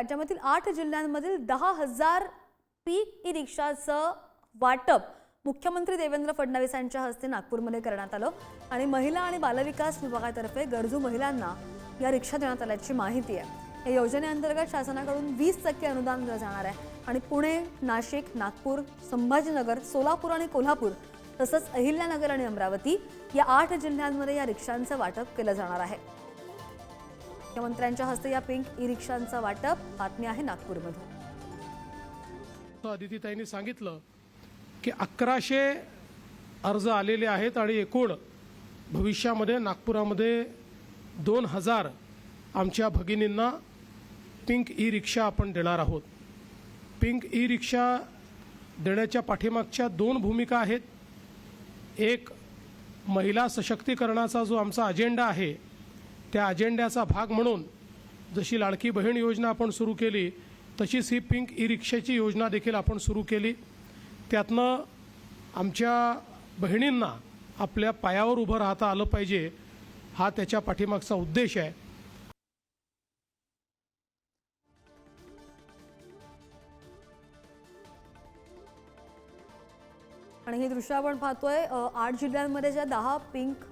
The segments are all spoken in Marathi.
राज्यामधील आठ जिल्ह्यांमधील दहा हजार पीक ई रिक्षाचं वाटप मुख्यमंत्री देवेंद्र फडणवीस यांच्या हस्ते नागपूरमध्ये करण्यात आलं. आणि महिला आणि बालविकास विभागातर्फे गरजू महिलांना या रिक्षा देण्यात आल्याची माहिती आहे. या योजनेअंतर्गत शासनाकडून वीस टक्के अनुदान दिलं जाणार आहे. आणि पुणे नाशिक नागपूर संभाजीनगर सोलापूर आणि कोल्हापूर तसंच अहिल्यानगर आणि अमरावती या आठ जिल्ह्यांमध्ये या रिक्षांचं वाटप केलं जाणार आहे. मुख्यमंत्र्यांच्या हस्ते या पिंक ई रिक्षांचं वाटप. बातमी आहे नागपूरमधून. अदितीताईंनी सांगितलं की अकराशे अर्ज आलेले आहेत आणि एकूण भविष्यामध्ये नागपुरामध्ये दोन हजार आमच्या भगिनींना पिंक ई रिक्षा आपण देणार आहोत. पिंक ई रिक्षा देण्याच्या पाठीमागच्या दोन भूमिका आहेत. एक महिला सशक्तीकरणाचा जो आमचा अजेंडा आहे त्या अजेंड्याचा भाग म्हणून जशी लाडकी बहीण योजना आपण सुरू केली तशीच ही पिंक ई रिक्षाची योजना देखील आपण सुरू केली. त्यातनं आमच्या बहिणींना आपल्या पायावर उभं राहता आलं पाहिजे हा त्याच्या पाठीमागचा उद्देश आहे. आणि हे दृश्य आपण पाहतोय आठ जिल्ह्यांमध्ये ज्या दहा पिंक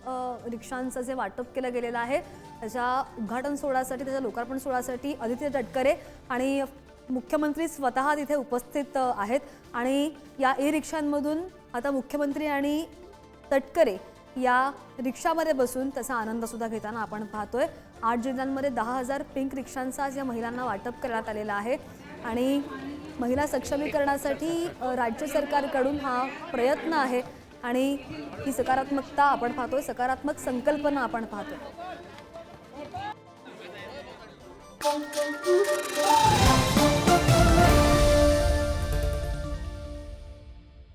रिक्षांचं जे वाटप केलं गेलेलं आहे त्याच्या उद्घाटन सोहळ्यासाठी त्याच्या लोकार्पण सोहळ्यासाठी आदित्य तटकरे आणि मुख्यमंत्री स्वतः तिथे उपस्थित आहेत. आणि या ई रिक्षांमधून आता मुख्यमंत्री आणि तटकरे या रिक्षामध्ये बसून त्याचा आनंदसुद्धा घेताना आपण पाहतोय. आठ जिल्ह्यांमध्ये दहा हजार पिंक रिक्षांचा आज या महिलांना वाटप करण्यात आलेला आहे. आणि महिला सक्षमीकरणासाठी राज्य सरकारकडून हा प्रयत्न आहे आणि ही सकारात्मकता आपण पाहतोय सकारात्मक संकल्पना आपण पाहतोय.